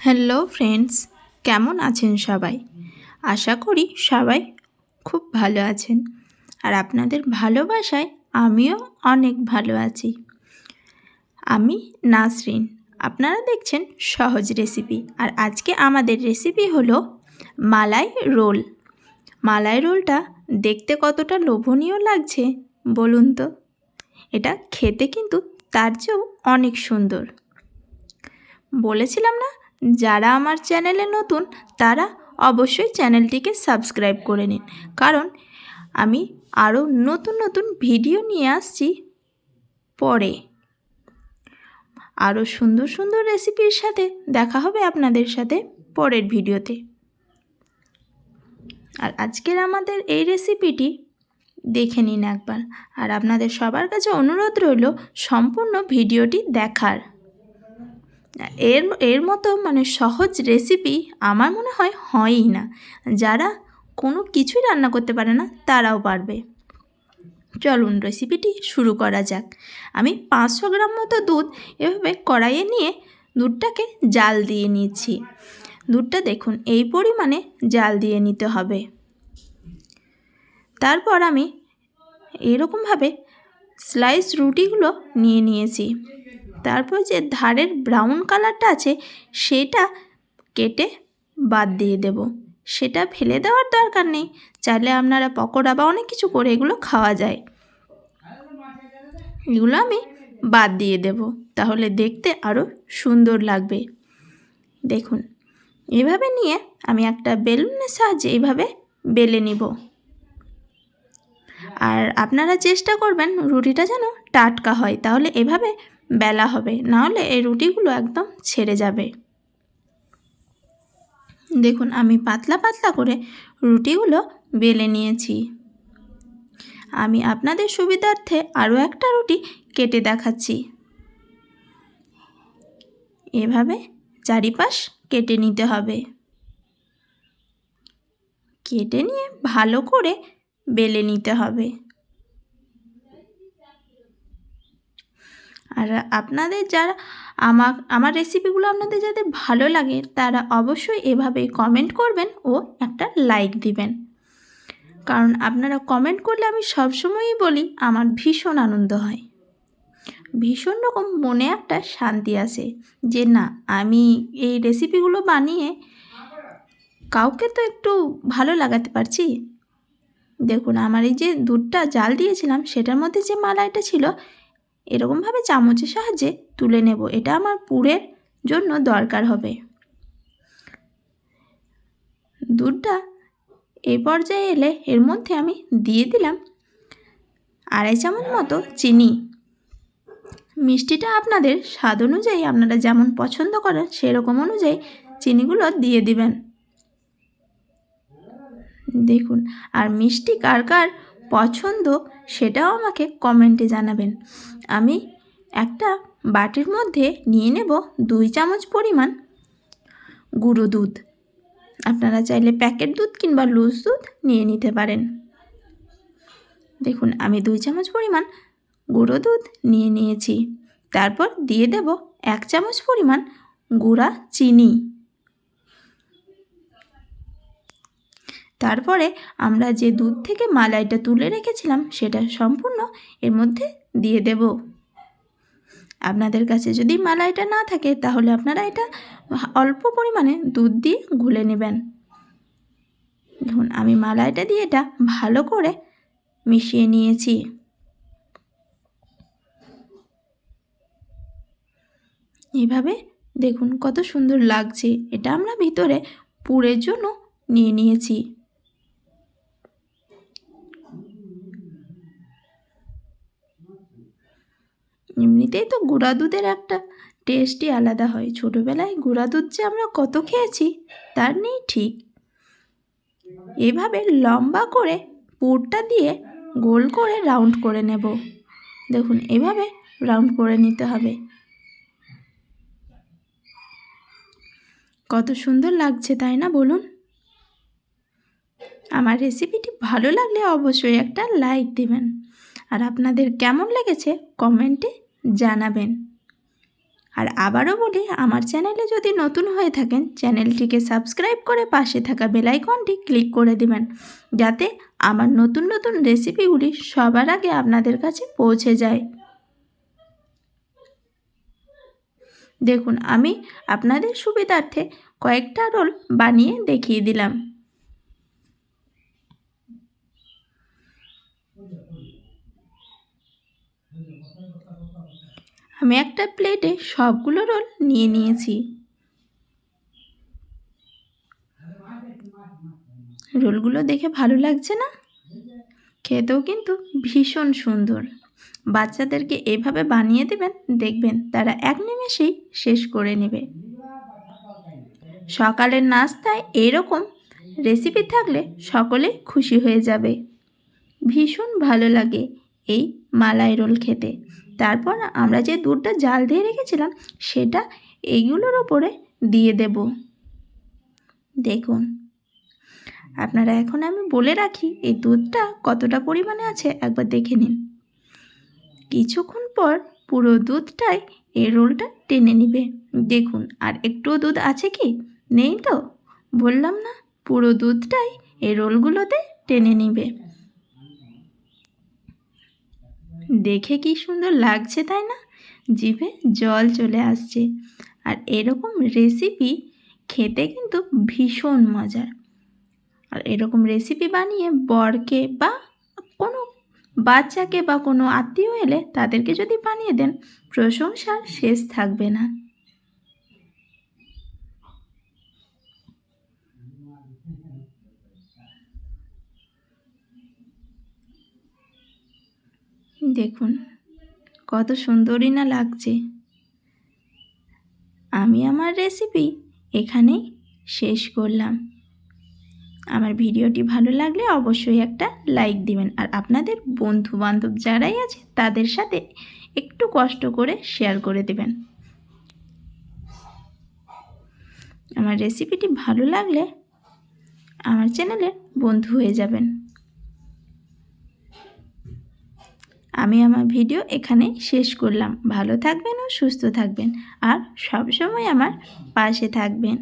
Hello friends, কেমন আছেন সবাই? আশা করি সবাই খুব ভালো আছেন। আর আপনাদের ভালোবাসায় আমিও অনেক ভালো আছি। আমি নাসরিন, আপনারা দেখছেন সহজ রেসিপি। আর আজকে আমাদের রেসিপি হলো মালাই রোল। মালাই রোলটা দেখতে কতটা লোভনীয় লাগছে বলুন তো? এটা খেতে কিন্তু তার চেয়েও অনেক সুন্দর। বলেছিলাম না যারা আমার চ্যানেলে নতুন, তারা অবশ্যই চ্যানেলটিকে সাবস্ক্রাইব করে নিন। কারণ আমি আরও নতুন নতুন ভিডিও নিয়ে আসছি পরে। আরও সুন্দর সুন্দর রেসিপির সাথে দেখা হবে আপনাদের সাথে পরের ভিডিওতে। আর আজকের আমাদের এই রেসিপিটি দেখে নিন একবার। আর আপনাদের সবার কাছে অনুরোধ রইল সম্পূর্ণ ভিডিওটি দেখার। এর এর মতো মানে সহজ রেসিপি আমার মনে হয় হয়ই না। যারা কোনো কিছুই রান্না করতে পারে না, তারাও পারবে। চলুন রেসিপিটি শুরু করা যাক। আমি পাঁচশো গ্রাম মতো দুধ এভাবে কড়াইয়ে নিয়ে দুধটাকে জাল দিয়ে নিচ্ছি। দুধটা দেখুন, এই পরিমাণে জাল দিয়ে নিতে হবে। তারপর আমি এরকমভাবে স্লাইস রুটিগুলো নিয়ে নিয়েছি। তারপর যে ধারের ব্রাউন কালারটা আছে, সেটা কেটে বাদ দিয়ে দেব। সেটা ফেলে দেওয়ার দরকার নেই। চাইলে আপনারা পকোড়া বা অনেক কিছু করে এগুলো খাওয়া যায়। এগুলো আমি বাদ দিয়ে দেব। তাহলে দেখতে আরও সুন্দর লাগবে। দেখুন, এভাবে নিয়ে আমি একটা বেলুনের সাহায্যে এইভাবে বেলে নিব। আর আপনারা চেষ্টা করবেন রুটিটা যেন টাটকা হয়। তাহলে এভাবে বেলা হবে। নাহলে এই রুটিগুলো একদম ছেড়ে যাবে। দেখুন, আমি পাতলা পাতলা করে রুটিগুলো বেলে নিয়েছি। আমি আপনাদের সুবিধার্থে আরও একটা রুটি কেটে দেখাচ্ছি। এভাবে চারিপাশ কেটে নিতে হবে। কেটে নিয়ে ভালো করে বেলে নিতে হবে। আর আপনাদের যারা আমার আমার রেসিপিগুলো আপনাদের যাদের ভালো লাগে, তারা অবশ্যই এভাবে কমেন্ট করবেন ও একটা লাইক দিবেন। কারণ আপনারা কমেন্ট করলে আমি সবসময়ই বলি, আমার ভীষণ আনন্দ হয়। ভীষণ রকম মনে একটা শান্তি আসে যে না, আমি এই রেসিপিগুলো বানিয়ে কাউকে তো একটু ভালো লাগাতে পারছি। দেখুন, আমার এই যে দুধটা জাল দিয়েছিলাম, সেটার মধ্যে যে মালাইটা ছিল এরকমভাবে চামচের সাহায্যে তুলে নেব। এটা আমার পুরের জন্য দরকার হবে। দুধটা এই পর্যায়ে এলে এর মধ্যে আমি দিয়ে দিলাম আড়াই চামচ মতো চিনি। মিষ্টিটা আপনাদের স্বাদ অনুযায়ী আপনারা যেমন পছন্দ করেন সেরকম অনুযায়ী চিনিগুলো দিয়ে দিবেন। দেখুন, আর মিষ্টি কার কার পছন্দ সেটাও আমাকে কমেন্টে জানাবেন। আমি একটা বাটির মধ্যে নিয়ে নেব দুই চামচ পরিমাণ গুঁড়ো দুধ। আপনারা চাইলে প্যাকেট দুধ কিংবা লুজ দুধ নিয়ে নিতে পারেন। দেখুন, আমি দুই চামচ পরিমাণ গুঁড়ো দুধ নিয়ে নিয়েছি। তারপর দিয়ে দেব এক চামচ পরিমাণ গুঁড়া চিনি। তারপরে আমরা যে দুধ থেকে মালাইটা তুলে রেখেছিলাম, সেটা সম্পূর্ণ এর মধ্যে দিয়ে দেব। আপনাদের কাছে যদি মালাইটা না থাকে, তাহলে আপনারা এটা অল্প পরিমাণে দুধ দিয়ে গুলে নেবেন। দেখুন, আমি মালাইটা দিয়ে এটা ভালো করে মিশিয়ে নিয়েছি। এভাবে দেখুন কত সুন্দর লাগছে। এটা আমরা ভিতরে পুরের জন্য নিয়ে নিয়েছি। এমনিতেই তো গুঁড়া দুধের একটা টেস্টই আলাদা হয়। ছোটোবেলায় গুঁড়া দুধ যে আমরা কত খেয়েছি, তার নেই ঠিক। এভাবে লম্বা করে পুরটা দিয়ে গোল করে রাউন্ড করে নেব। দেখুন, এভাবে রাউন্ড করে নিতে হবে। কত সুন্দর লাগছে, তাই না বলুন? আমার রেসিপিটি ভালো লাগলে অবশ্যই একটা লাইক দেবেন। আর আপনাদের কেমন লেগেছে কমেন্টে জানাবেন। আর আবারও বলি, আমার চ্যানেলে যদি নতুন হয়ে থাকেন, চ্যানেলটিকে সাবস্ক্রাইব করে পাশে থাকা বেলাইকনটি ক্লিক করে দিবেন, যাতে আমার নতুন নতুন রেসিপিগুলি সবার আগে আপনাদের কাছে পৌঁছে যায়। দেখুন, আমি আপনাদের সুবিধার্থে কয়েকটা রোল বানিয়ে দেখিয়ে দিলাম। আমি একটা প্লেটে সবগুলো রোল নিয়ে নিয়েছি। রোলগুলো দেখে ভালো লাগছে না? খেতেও কিন্তু ভীষণ সুন্দর। বাচ্চাদেরকে এভাবে বানিয়ে দেবেন, দেখবেন তারা এক নিমেষেই শেষ করে নেবে। সকালের নাস্তায় এরকম রেসিপি থাকলে সকলে খুশি হয়ে যাবে। ভীষণ ভালো লাগে এই মালাই রোল খেতে। তারপর আমরা যে দুধটা জাল দিয়ে রেখেছিলাম, সেটা এইগুলোর ওপরে দিয়ে দেব। দেখুন, আপনারা এখন আমি বলে রাখি, এই দুধটা কতটা পরিমাণে আছে একবার দেখে নিন। কিছুক্ষণ পর পুরো দুধটাই এই রোলটা টেনে নিবে। দেখুন, আর একটুও দুধ আছে কি? নেই তো? বললাম না, পুরো দুধটাই এই রোলগুলোতে টেনে নিবে। দেখে কি সুন্দর লাগছে তাই না? জিভে জল চলে আসছে। আর এরকম রেসিপি খেতে কিন্তু ভীষণ মজার। আর এরকম রেসিপি বানিয়ে বরকে বা কোনো বাচ্চাকে বা কোনো আত্মীয় এলে তাদেরকে যদি বানিয়ে দেন, প্রশংসার শেষ থাকবে না। দেখুন, কত সুন্দরই না লাগছে। আমি আমার রেসিপি এখানেই শেষ করলাম। আমার ভিডিওটি ভালো লাগলে অবশ্যই একটা লাইক দিবেন আর আপনাদের বন্ধু বান্ধব যারাই আছে তাদের সাথে একটু কষ্ট করে শেয়ার করে দেবেন। আমার রেসিপিটি ভালো লাগলে আমার চ্যানেলে বন্ধু হয়ে যাবেন। আমি আমার ভিডিও এখানে শেষ করলাম। ভালো থাকবেন ও সুস্থ থাকবেন। আর সবসময় আমার পাশে থাকবেন।